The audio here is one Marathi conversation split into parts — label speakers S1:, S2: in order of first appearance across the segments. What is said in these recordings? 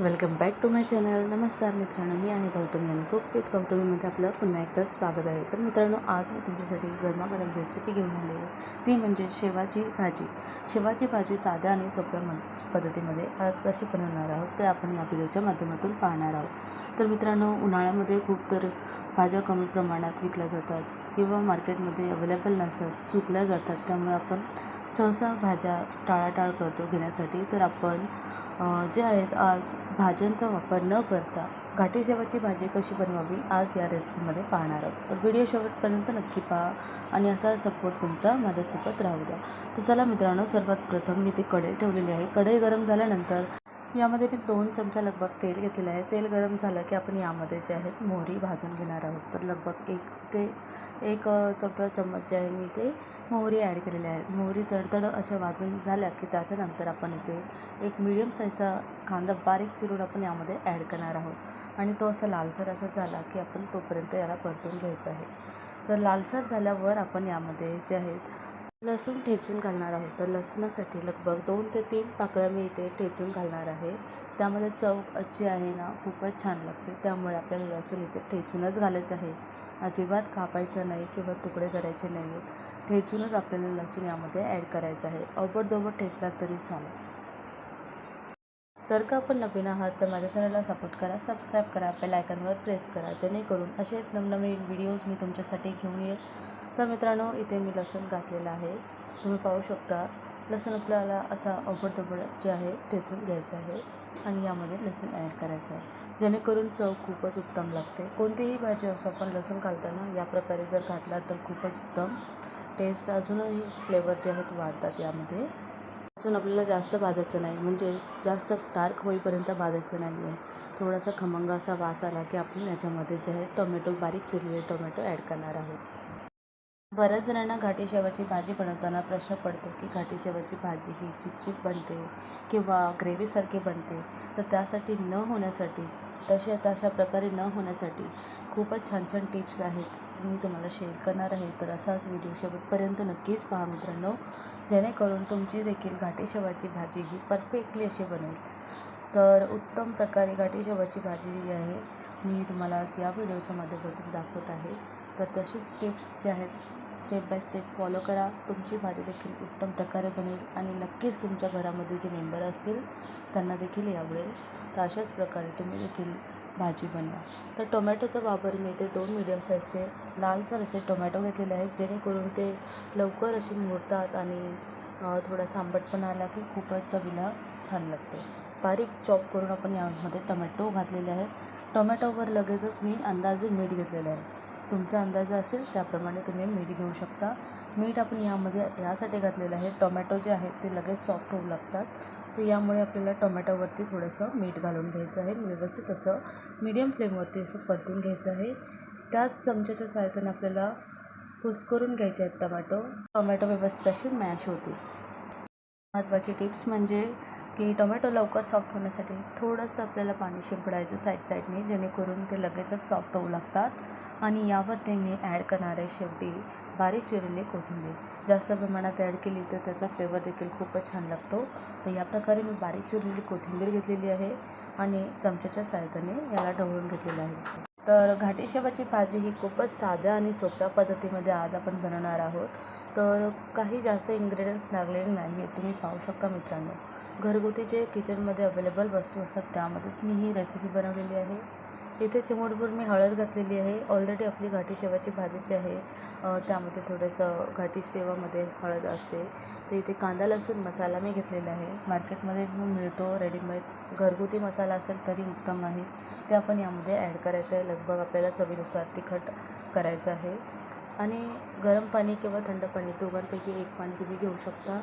S1: Welcome back to my channel. नमस्कार मित्रांनो मी आहे गौतम आणि खूप विथ गौतमीमध्ये आपलं पुन्हा एकदा स्वागत आहे. तर मित्रांनो आज मी तुमच्यासाठी गरमागरम रेसिपी घेऊन आली आहे. ती म्हणजे शेवाची भाजी. शेवाची भाजी साध्या आणि सोप्या मन पद्धतीमध्ये आज कशी बनवणार आहोत ते आपण या व्हिडिओच्या माध्यमातून पाहणार आहोत. तर मित्रांनो उन्हाळ्यामध्ये खूप तर भाज्या कमी प्रमाणात विकल्या जातात किंवा मार्केटमध्ये अवेलेबल नसतात सुकल्या जातात त्यामुळे आपण सहसा भाज्या टाळाटाळ करतो घेण्यासाठी. तर आपण जे आहेत आज भाज्यांचा वापर न करता घाटी शेवाची भाजी कशी बनवावी आज या रेसिपीमध्ये पाहणार आहोत. तर व्हिडिओ शेवटपर्यंत नक्की पहा आणि असा सपोर्ट तुमचा माझ्यासोबत राहू द्या. तर चला मित्रांनो सर्वात प्रथम मी ती कढई ठेवलेली आहे. कढई गरम झाल्यानंतर यामध्ये मी दोन चमचा लगभग तेल घेतलेलं आहे. तेल गरम झालं की आपण यामध्ये जे आहेत मोहरी भाजून घेणार आहोत. तर लगभग एक ते एक चमचा चौथा चम्मच जे आहे मी ते मोहरी ॲड केलेली आहे. मोहरी तडतड अशा वाजून झाल्या की त्याच्यानंतर आपण इथे एक मिडियम साईजचा कांदा बारीक चिरून आपण यामध्ये ॲड करणार आहोत. आणि तो असा लालसर असा झाला की आपण तोपर्यंत याला परतून घ्यायचा आहे. तर लालसर झाल्यावर आपण यामध्ये जे आहेत लसूण ठेचून घालणार आहोत. तर लसणासाठी लगभग दोन ते तीन पाकळ्या मी इथे ठेचून घालणार आहे. त्यामध्ये चव जी आहे ना खूपच छान लागते. त्यामुळे आपल्याला लसूण इथे ठेचूनच घालायचं आहे. अजिबात कापायचं नाही किंवा तुकडे करायचे नाही आहेत ठेचूनच आपल्याला लसूण यामध्ये ॲड करायचं आहे. अवबडदोबड ठेचला तरी चालेल. जर का आपण नवीन आहात तर माझ्या चॅनलला सपोर्ट करा सबस्क्राईब करा बेल आयकनवर प्रेस करा. जेणेकरून असेच नवनवीन व्हिडिओज मी तुमच्यासाठी घेऊन येईल. तर मित्रांनो इथे मी लसूण घातलेलं आहे. तुम्ही पाहू शकता लसूण आपल्याला असा अवबडदोबड जे आहे ठेचून घ्यायचं आहे आणि यामध्ये लसूण ॲड करायचं आहे. जेणेकरून चव खूपच उत्तम लागते. कोणतीही भाजी असो आपण लसूण घालताना या प्रकारे जर घातला तर खूपच उत्तम टेस्ट अजूनही फ्लेवर जे आहेत वाढतात यामध्ये. लसूण आपल्याला जास्त भाजायचं नाही म्हणजे जास्त डार्क होईपर्यंत भाजायचं नाही आहे थोडासा खमंग असा वास आला की आपण याच्यामध्ये जे आहे टोमॅटो बारीक चिरलेले टोमॅटो ॲड करणार आहोत. बऱ्याच जणांना घाटी शेवाची भाजी बनवताना प्रश्न पडतो की घाटी शेवाची भाजी ही चिपचिप बनते किंवा ग्रेव्हीसारखी बनते. तर त्यासाठी न होण्यासाठी तशा तशा प्रकारे न होण्यासाठी खूपच छान छान टिप्स आहेत. मी तुम्हाला शेअर करणार आहे. तर असाच व्हिडिओ शेवटपर्यंत नक्कीच पहा मित्रांनो. जेणेकरून तुमची देखील घाटी शेवाची भाजी ही परफेक्टली अशी बनेल. तर उत्तम प्रकारे घाटी शेवाची भाजी जी आहे मी तुम्हाला आज या व्हिडिओच्या माध्यमातून दाखवत आहे. तर तशीच टिप्स जे आहेत स्टेप बाय स्टेप फॉलो करा. तुमची भाजी देखील उत्तम प्रकारे बनेल आणि नक्कीच तुमच्या घरामध्ये जे मेंबर असतील त्यांना देखील आवडेल तर अशाच प्रकारे तुम्ही देखील भाजी बनवा. तर टोमॅटोचा वापर मी ते दोन मिडियम साईजचे लालसर असे टोमॅटो घेतलेले आहेत जेणेकरून ते लवकर असे मुरतात आणि थोडा थोडासा आंबटपणा आला की खूपच चवीला छान लागते. बारीक चॉप करून आपण यामध्ये टोमॅटो घातलेले आहेत. टोमॅटोवर लगेचच मी अंदाजे मीठ घेतलेलं आहे. तुमचा अंदाज असेल त्याप्रमाणे तुम्ही मीठ घेऊ शकता. मीठ आपण यामध्ये यासाठी घातलेलं आहे टोमॅटो जे आहेत ते लगेच सॉफ्ट होऊ लागतात. तर यामुळे आपल्याला टोमॅटोवरती थोडंसं मीठ घालून घ्यायचं आहे. व्यवस्थित असं मीडियम फ्लेमवरती असं परतून घ्यायचं आहे. त्याच चमच्याच्या सहाय्याने आपल्याला कुसकरून घ्यायचे आहेत टोमॅटो. टोमॅटो व्यवस्थित असे मॅश होतील. महत्त्वाची टिप्स म्हणजे की टोमॅटो लवकर सॉफ्ट होण्यासाठी थोडंसं आपल्याला पाणी शिंपडायचं साईड साईडने जेणेकरून ते लगेचच सॉफ्ट होऊ लागतात. आणि यावरती मी ॲड करणार आहे शेवटी बारीक चिरलेली कोथिंबीर. जास्त प्रमाणात ॲड केली तर त्याचा फ्लेवर देखील खूपच छान लागतो. तर या प्रकारे मी बारीक चिरलेली कोथिंबीर घेतलेली आहे आणि चमच्याच्या सहाय्याने याला ढवळून घेतलेलं आहे. तर घाटी शेवाची भाजी ही खूपच साध्या आणि सोप्या पद्धतीमध्ये आज आपण बनवणार आहोत. तर काही जास्त इन्ग्रेडियंट्स लागलेले नाही आहेत तुम्ही पाहू शकता मित्रांनो. घरगुती जे किचनमध्ये अवेलेबल वस्तू असतात त्यामध्येच मी ही रेसिपी बनवलेली आहे. इथे चिमूटभर मी हळद घातलेली आहे. ऑलरेडी आपली घाटी शेवाची भाजी जी आहे त्यामध्ये थोडंसं घाटी शेवामध्ये हळद असते. तर इथे कांदा लसूण मसाला मी घेतलेला आहे. मार्केटमध्ये मिळतो रेडीमेड घरगुती मसाला असेल तरी उत्तम आहे. ते आपण यामध्ये ॲड करायचं आहे. लगभग आपल्याला चवीनुसार तिखट करायचं आहे. आणि गरम पाणी किंवा थंड पाणी दोघांपैकी एक पाणी तुम्ही घेऊ शकता.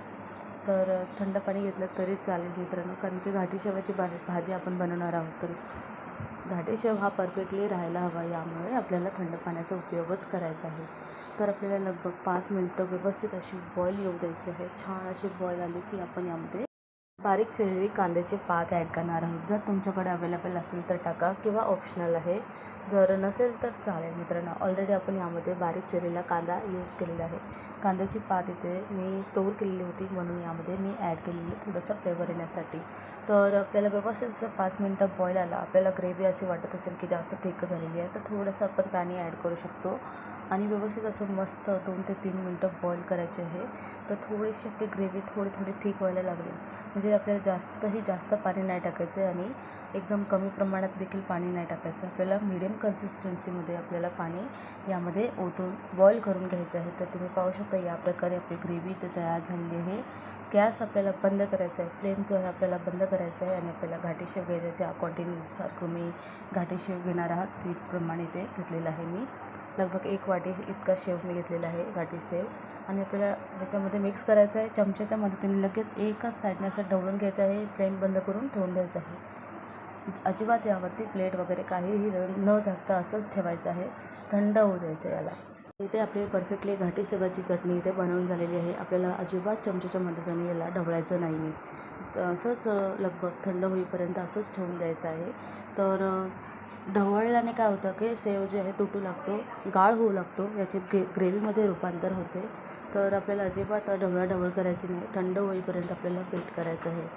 S1: तर थंड पाणी घेतलं तरी चालेल मित्रांनो कारण की घाटी शेवाची भा भाजी आपण बनवणार आहोत. तर घाटी शेव हा परफेक्टली राहायला हवा यामुळे आपल्याला थंड पाण्याचा उपयोगच करायचा आहे. तर आपल्याला लगभग पाच मिनटं व्यवस्थित अशी बॉईल येऊ द्यायची आहे. छान अशी बॉईल आली की आपण यामध्ये बारीक चिरलेली कांद्याची पात ॲड करणार आहोत. जर तुमच्याकडे अवेलेबल असेल तर टाका किंवा ऑप्शनल आहे. जर नसेल तर चालेल मित्रांनो. ऑलरेडी आपण यामध्ये बारीक चिरलेला कांदा यूज केलेला आहे. कांद्याची पात इथे मी स्टोअर केलेली होती. म्हणून यामध्ये मी ॲड केलेली थोडंसं फ्लेवर येण्यासाठी. तर आपल्याला व्यवस्थित जसं पाच मिनटं बॉईल आला आपल्याला ग्रेव्ही अशी वाटत असेल की जास्त थिक झालेली आहे तर थोडंसं आपण पाणी ॲड करू शकतो. आणि व्यवस्थित असं मस्त दोन ते तीन मिनटं बॉईल करायचे आहे. तर थोडीशी आपली ग्रेव्ही थोडी थोडी थिक व्हायला लागली. म्हणजे आपल्याला जास्तही जास्त पाणी नाही टाकायचं आहे आणि एकदम कमी प्रमाणात देखील पाणी नाही टाकायचं. आपल्याला मिडियम कन्सिस्टन्सीमध्ये आपल्याला पाणी यामध्ये ओतून बॉईल करून घ्यायचं आहे. तर तुम्ही पाहू शकता या प्रकारे आपली ग्रेव्ही इथे तयार झालेली आहे. गॅस आपल्याला बंद करायचा आहे. फ्लेम जो आहे आपल्याला बंद करायचा आहे आणि आपल्याला घाटी शेव घ्यायचा ज्या क्वांटिटीनुसार तुम्ही घाटी शेव घेणार आहात त्याप्रमाणे ते घेतलेलं आहे मी. लगभग एक वाटी इतका शेव मी घेतलेला आहे घाटी सेव आणि आपल्याला ह्याच्यामध्ये मिक्स करायचं आहे. चमच्याच्या मदतीने लगेच एकाच साईडने असं ढवळून घ्यायचं आहे. फ्लेम बंद करून ठेवून द्यायचं आहे. अजिबात यावरती प्लेट वगैरे काहीही न झाकता असंच ठेवायचं आहे. थंड होऊ द्यायचं याला. इथे आपली परफेक्टली घाटी सेवाची चटणी इथे बनवून झालेली आहे. आपल्याला अजिबात चमच्याच्या मदतीने याला ढवळायचं नाही आहे. तर असंच लगभग थंड होईपर्यंत असंच ठेवून द्यायचं आहे. तर ढवळल्याने काय होतं की सेव जे आहे तुटू लागतो गाळ होऊ लागतो याचे ग्रे ग्रेव्हीमध्ये रूपांतर होते. तर आपल्याला अजिबात ढवळाढवळ करायची नाही. थंड होईपर्यंत आपल्याला फिट करायचं आहे.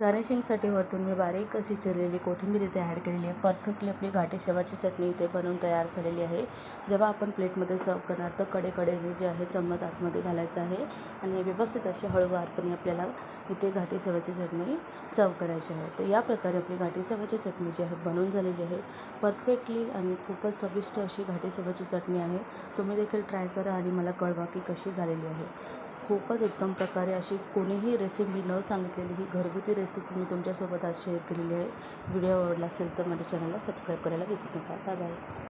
S1: गार्निशिंगसाठी वरतून मी बारीक अशी चिरलेली कोथिंबीर इथे ॲड केलेली आहे. परफेक्टली आपली घाटी शेवाची चटणी इथे बनवून तयार झालेली आहे. जेव्हा आपण प्लेटमध्ये सर्व करणार तर कडेकडेने जे आहे चम्मच आतमध्ये घालायचं आहे. आणि व्यवस्थित अशी हळूवारपणे आपल्याला इथे घाटी शेवाची चटणी सर्व करायची आहे. तर या प्रकारे आपली घाटी शेवाची चटणी जी आहे बनवून झालेली आहे. परफेक्टली आणि खूपच चविष्ट अशी घाटी शेवाची चटणी आहे. तुम्ही देखील ट्राय करा आणि मला कळवा की कशी झालेली आहे. खूपच उत्तम प्रकारे अशी कोणीही रेसिपी न सांगितलेली ही घरगुती रेसिपी मी तुमच्यासोबत आज शेअर केलेली आहे. व्हिडिओ आवडला असेल तर माझ्या चॅनलला सबस्क्राईब करायला विसरू नका. Bye bye